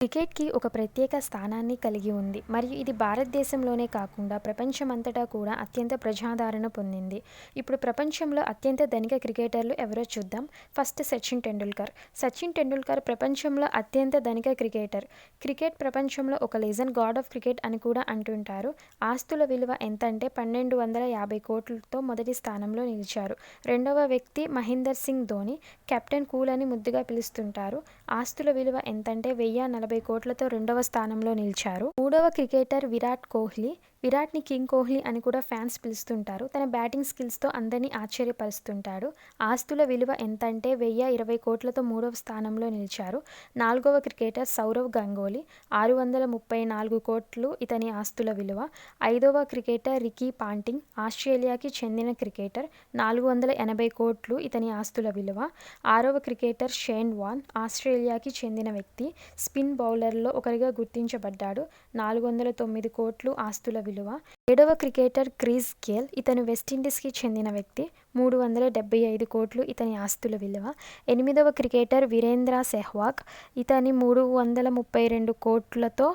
క్రికెట్కి ఒక ప్రత్యేక స్థానాన్ని కలిగి ఉంది. మరియు ఇది భారతదేశంలోనే కాకుండా ప్రపంచమంతటా కూడా అత్యంత ప్రజాదరణ పొందింది. ఇప్పుడు ప్రపంచంలో అత్యంత ధనిక క్రికెటర్లు ఎవరో చూద్దాం. ఫస్ట్ సచిన్ టెండూల్కర్. సచిన్ టెండూల్కర్ ప్రపంచంలో అత్యంత ధనిక క్రికెటర్. క్రికెట్ ప్రపంచంలో ఒక లెజెండ్ గాడ్ ఆఫ్ క్రికెట్ అని కూడా అంటుంటారు. ఆస్తుల విలువ ఎంతంటే పన్నెండు వందల యాభై కోట్లతో మొదటి స్థానంలో నిలిచారు. రెండవ వ్యక్తి మహేందర్ సింగ్ ధోని. కెప్టెన్ కూల్ అని ముద్దుగా పిలుస్తుంటారు. ఆస్తుల విలువ ఎంతంటే వెయ్యి నలభై కోట్లతో రెండవ స్థానంలో నిలిచారు. మూడవ క్రికెటర్ విరాట్ కోహ్లీ విరాట్ని కింగ్ కోహ్లీ అని కూడా ఫ్యాన్స్ పిలుస్తుంటారు. తన బ్యాటింగ్ స్కిల్స్తో అందరినీ ఆశ్చర్యపరుస్తుంటాడు. ఆస్తుల విలువ ఎంతంటే వెయ్యి ఇరవై కోట్లతో మూడవ స్థానంలో నిలిచారు. నాలుగవ క్రికెటర్ సౌరవ్ గంగోలీ ఆరు వందల ముప్పై నాలుగు కోట్లు ఇతని ఆస్తుల విలువ. ఐదవ క్రికెటర్ రికీ పాంటింగ్ ఆస్ట్రేలియాకి చెందిన క్రికెటర్ నాలుగు వందల ఎనభై కోట్లు ఇతని ఆస్తుల విలువ. ఆరవ క్రికెటర్ షేన్ వాన్ ఆస్ట్రేలియాకి చెందిన వ్యక్తి స్పిన్ బౌలర్లో ఒకరిగా గుర్తించబడ్డాడు. నాలుగు వందల తొమ్మిది కోట్లు ఆస్తుల విలువ. ఏడవ క్రికెటర్ క్రిస్ గేల్ ఇతను వెస్టిండీస్కి చెందిన వ్యక్తి మూడు వందల డెబ్బై ఐదు కోట్లు ఇతని ఆస్తుల విలువ. ఎనిమిదవ క్రికెటర్ వీరేంద్ర సెహ్వాగ్ ఇతని మూడు వందల ముప్పై రెండు కోట్లతో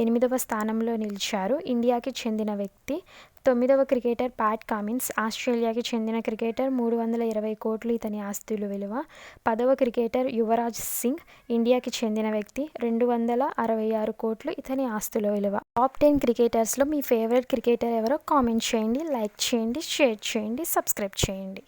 ఎనిమిదవ స్థానంలో నిలిచారు. ఇండియాకి చెందిన వ్యక్తి తొమ్మిదవ క్రికెటర్ ప్యాట్ కామిన్స్ ఆస్ట్రేలియాకి చెందిన క్రికెటర్ మూడు వందల ఇరవై కోట్లు ఇతని ఆస్తులు విలువ. పదవ క్రికెటర్ యువరాజ్ సింగ్ ఇండియాకి చెందిన వ్యక్తి రెండు వందల అరవై ఆరు కోట్లు ఇతని ఆస్తుల విలువ. టాప్ టెన్ క్రికెటర్స్లో మీ ఫేవరెట్ క్రికెటర్ ఎవరో కామెంట్ చేయండి లైక్ చేయండి షేర్ చేయండి సబ్స్క్రైబ్ చేయండి.